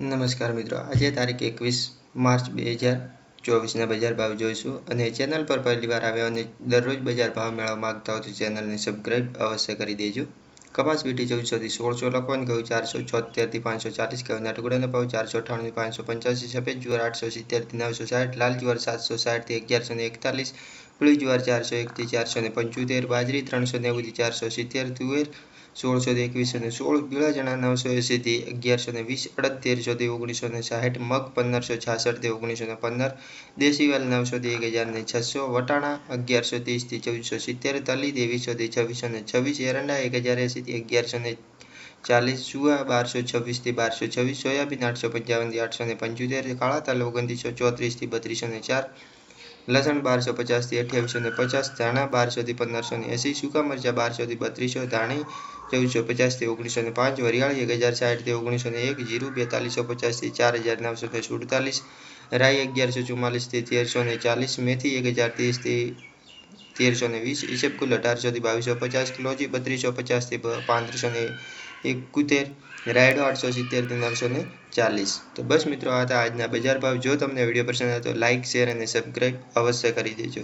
નમસ્કાર મિત્રો, આજે તારીખ એકવીસ માર્ચ બે હજાર ચોવીસના બજાર ભાવ જોઈશું અને ચેનલ પર પહેલી વાર આવ્યા અને દરરોજ બજાર ભાવ મેળવવા માંગતા હો તો ચેનલને સબસ્ક્રાઈબ અવશ્ય કરી દેજો. કપાસ વીટી ચૌદસોથી સોળસો લખવાનું કહ્યું ચારસો છોતેરથી પાંચસો ચાલીસ કહ્યું ટુકડાનો ભાવ, ચારસો અઠાણુંથી પાંચસો પંચ્યાસી સફેદ, જુવાર આઠસો સિત્તેરથી નવસો સાઠ, લાલ જુવાર સાતસો સાઠથી અગિયારસો એકતાલીસ પીળી જુવાર ચારસો એકથી ચારસો ને પંચોતેર, બાજરી ત્રણસો નેવુંથી ચારસો સિત્તેર, તુવેર સોળસોથી એકવીસો ને સોળ પીળા ચણા નવસો એંસીથી અગિયારસો ને વીસ અડતેરસોથી ઓગણીસો ને સાહીઠ, મગ પંદરસો છાસઠથી ઓગણીસો ને પંદર દેશી વાલ નવસોથી એક હજાર ને છસો, વટાણા અગિયારસો ત્રીસથી ચૌદસો સિત્તેર, તલી ત્રેવીસોથી છવ્વીસો ને છવ્વીસ, એરંડા એક હજાર એંસીથી અગિયારસો ને ચાલીસ, સુવા બારસો છવ્વીસથી બારસો છવ્વીસ, સોયાબીન આઠસો પંચાવનથી આઠસો ને પંચોતેર, કાળા તલ ઓગણત્રીસો ચોત્રીસથી બત્રીસો ને ચાર લસણ બારસો પચાસથી અઠ્યાવીસો ને પચાસ, ધાણા બારસોથી પંદરસો ને એંસી, સૂકા મરચાં બારસોથી બત્રીસો, ધાણી ચૌદસો પચાસથી ઓગણીસો ને પાંચ, વરિયાળી એક હજાર સાઠથી ઓગણીસો ને એક, જીરું બેતાલીસો પચાસથી ચાર હજાર નવસો ને સુડતાલીસ, રાઈ અગિયારસો ચુમ્માલીસથી તેરસો ને ચાલીસ, મેથી એક હજાર ત્રીસથી તેરસો ને વીસ ઈસબકુલ અઢારસોથી બાવીસો પચાસ કિલોજી બત્રીસો પચાસથી પાંત્રીસો ને એકોતેર, રાયડો આઠસો સિત્તેરથી નવસો ને ચાલીસ. તો બસ મિત્રો, આ હતા આજના બજાર ભાવ. જો તમને વીડિયો પસંદ આવે તો લાઇક શેર અને સબસ્ક્રાઈબ અવશ્ય કરી દેજો.